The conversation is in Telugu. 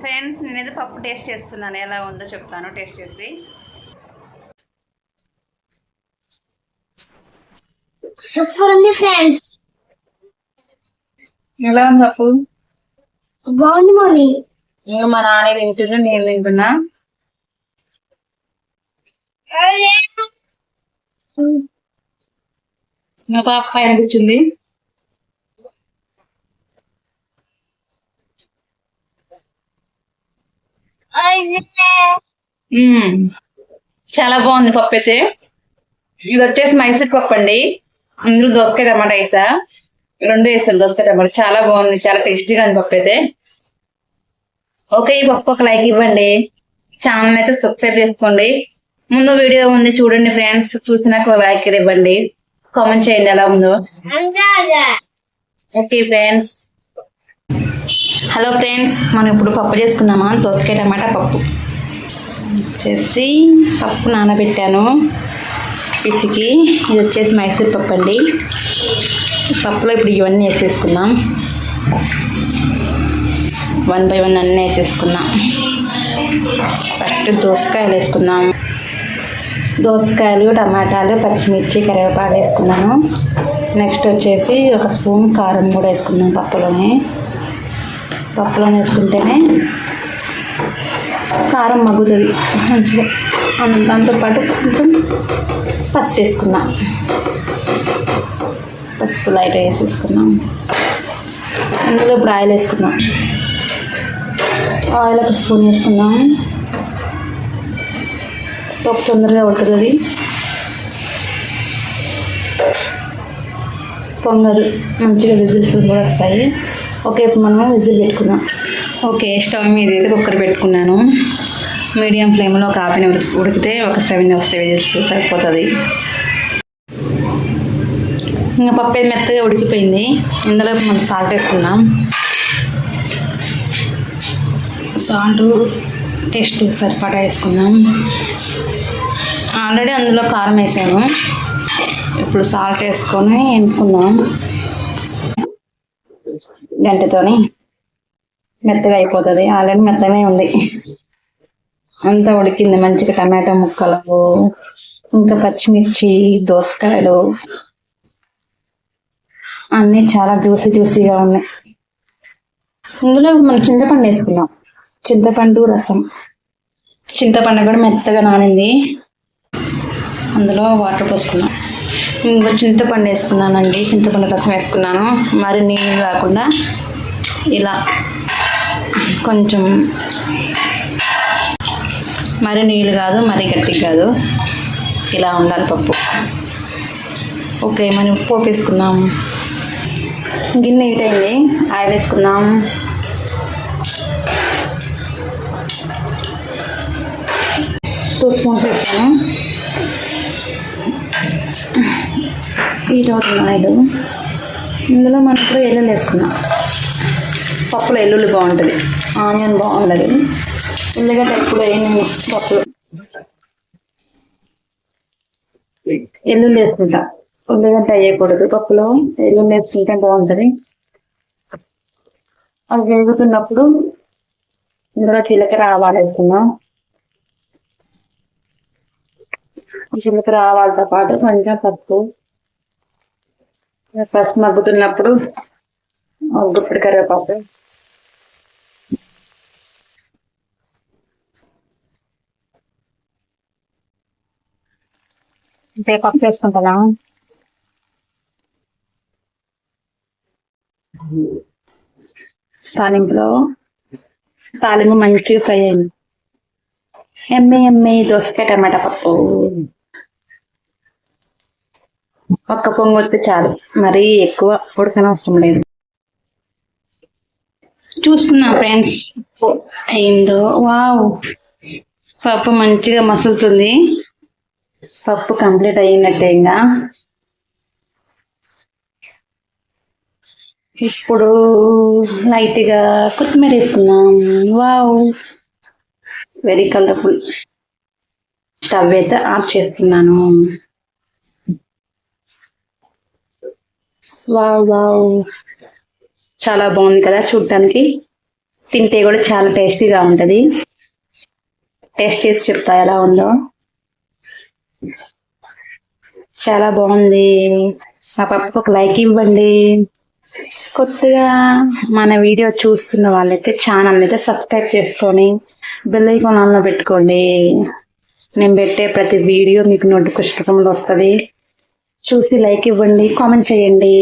ఫ్రెండ్స్ నేనైతే పప్పు టేస్ట్ చేస్తున్నాను. ఎలా ఉందో చెప్తాను. టేస్ట్ చేసి. సూపర్ ఉంది ఫ్రెండ్స్. ఎలా ఉంది పప్పు? బాగుంది మమ్మీ. ఇంకా మా నాన్న తింటున్నా నేను తింటున్నా. మా పాప పైన కూర్చుంది. చాలా బాగుంది పప్పు అయితే. ఇది వచ్చేసి మైసూర్ పప్పు అండి. అందులో దోసకాయ టమాటా వేసా. రెండు వేసాను దోసకాయ టమాటా. చాలా బాగుంది. చాలా టేస్టీగా ఉంది పప్పు అయితే. ఓకే ఈ పప్పు ఒక లైక్ ఇవ్వండి. ఛానల్ అయితే సబ్స్క్రైబ్ చేసుకోండి. ముందు వీడియో ఉంది చూడండి ఫ్రెండ్స్. చూసినాక ఒక లైక్ ఇవ్వండి. కామెంట్ చేయండి ఎలా ఉందో. Okay friends. హలో ఫ్రెండ్స్ మనం ఇప్పుడు పప్పు చేసుకుందామా? దోసకాయ టమాటా పప్పు. వచ్చేసి పప్పు నానబెట్టాను. పిసికి. ఇది వచ్చేసి మైసూర్ పప్పు అండి. పప్పులో ఇప్పుడు ఇవన్నీ వేసేసుకుందాం. వన్ బై వన్ అన్నీ వేసేసుకుందాం. ఫస్ట్ దోసకాయలు వేసుకుందాం. దోసకాయలు టమాటాలు పచ్చిమిర్చి కరివేపాకు వేసుకున్నాను. నెక్స్ట్ వచ్చేసి ఒక స్పూన్ కారం కూడా వేసుకుందాం పప్పులోనే. పప్పులో వేసుకుంటేనే కారం మగ్గుతుంది. మంచిగా. దాంతో దాంతోపాటు కొంచెం పసుపు వేసుకుందాం. పసుపు లైట్ వేసేసుకున్నాం అందులో ఇప్పుడు ఆయిల్ వేసుకుందాం. ఆయిల్ ఒక స్పూన్ వేసుకుందాం. పప్పు తొందరగా ఉడుకుతుంది పొంగరు మంచిగా విజిల్స్ కూడా వస్తాయి. ఓకే ఇప్పుడు మనం విజిల్ పెట్టుకుందాం. ఓకే స్టవ్ మీద అయితే కుక్కర్ పెట్టుకున్నాను. మీడియం ఫ్లేమ్లో ఒక హాఫ్ ఉడికితే ఒక సెవెన్ వస్తే విజిల్స్ సరిపోతుంది. ఇంకా పప్పు మెత్తగా ఉడికిపోయింది. ఇందులో మనం సాల్ట్ వేసుకుందాం. సాల్ట్ టేస్ట్ సరిపడా వేసుకుందాం. ఆల్రెడీ అందులో కారం వేసాను. ఇప్పుడు సాల్ట్ వేసుకొని ఎనుకుందాం గంటతోని మెత్తగా అయిపోతుంది. ఆల్రెడీ మెత్తగానే ఉంది. అంతా ఉడికింది. మంచిగా టమాటా ముక్కలు ఇంకా పచ్చిమిర్చి దోసకాయలు అన్నీ చాలా జ్యూసీ జ్యూసీగా ఉన్నాయి. ఇందులో మనం చింతపండు వేసుకున్నాం. చింతపండు రసం. చింతపండు కూడా మెత్తగా నానింది. అందులో వాటర్ పోసుకున్నాం. ఇంకో చింతపండు వేసుకున్నానండి. చింతపండు రసం వేసుకున్నాను. మరి నీళ్ళు కాకుండా ఇలా కొంచెం మరి నీళ్ళు కాదు మరి గట్టి కాదు. ఇలా ఉండాలి పప్పు. ఓకే మనం పోపు వేసుకుందాం. గిన్నె హీట్ అయింది. ఆయిల్ వేసుకుందాం. టూ స్పూన్స్ వేసాను. హీట్ అవుతుంది ఆయిల్ ఇందులో మనం ఇప్పుడు ఎల్లుల్లి వేసుకున్నాం పప్పులో ఎల్లుల్లి బాగుంటుంది. ఆనియన్ బాగుండదు. ఉల్లిగడ్డ ఎప్పుడు వేయను పప్పులు ఎల్లుల్లి వేసుకుంటా. ఉల్లిగడ్డ వేయకూడదు. పప్పులో ఎల్లుల్లి వేసుకుంటే బాగుంటుంది. అది వేగుతున్నప్పుడు ఇందులో జీలకర్ర ఆవాలు వేసుకున్నాం జీలకర్ర ఆవాలతో పాటు కొంచెం పసుపు పసుపు మగ్గుతున్నప్పుడు గుప్పిడి కరివేపాకు. పప్పు చేసుకుంటానా తాలింపులో తాలింపు మంచిగా ఫ్రై అయింది. ఎమ్మె ఎమ్మె దోసకాయ టమాటా పప్పు. ఒక్క పొంగు వస్తే చాలు. మరీ ఎక్కువ ఉడకనవసరం లేదు. చూసుకున్నా ఫ్రెండ్స్. అయిందో? వావ్. పప్పు మంచిగా మసులుతుంది. పప్పు కంప్లీట్ అయినట్టే ఇంకా. ఇప్పుడు లైట్గా కొత్తిమీర వేసుకున్నాం వావ్. Very colourful. స్టవ్ అయితే ఆఫ్ చేస్తున్నాను. వావ్ చాలా బాగుంది కదా చూడటానికి తింటే కూడా చాలా టేస్టీగా ఉంటది. టేస్ట్ చేసి చెప్తా ఎలా ఉందో. చాలా బాగుంది. మా పప్పుకు ఒక లైక్ ఇవ్వండి. కొత్తగా మన వీడియో చూస్తున్న వాళ్ళైతే ఛానల్ అయితే సబ్స్క్రైబ్ చేసుకొని బెల్ ఐకాన్ ఆన్లో పెట్టుకోండి. నేను పెట్టే ప్రతి వీడియో మీకు నోటిఫికేషన్ రూపంలో వస్తుంది. చూసి లైక్ ఇవ్వండి కామెంట్ చేయండి.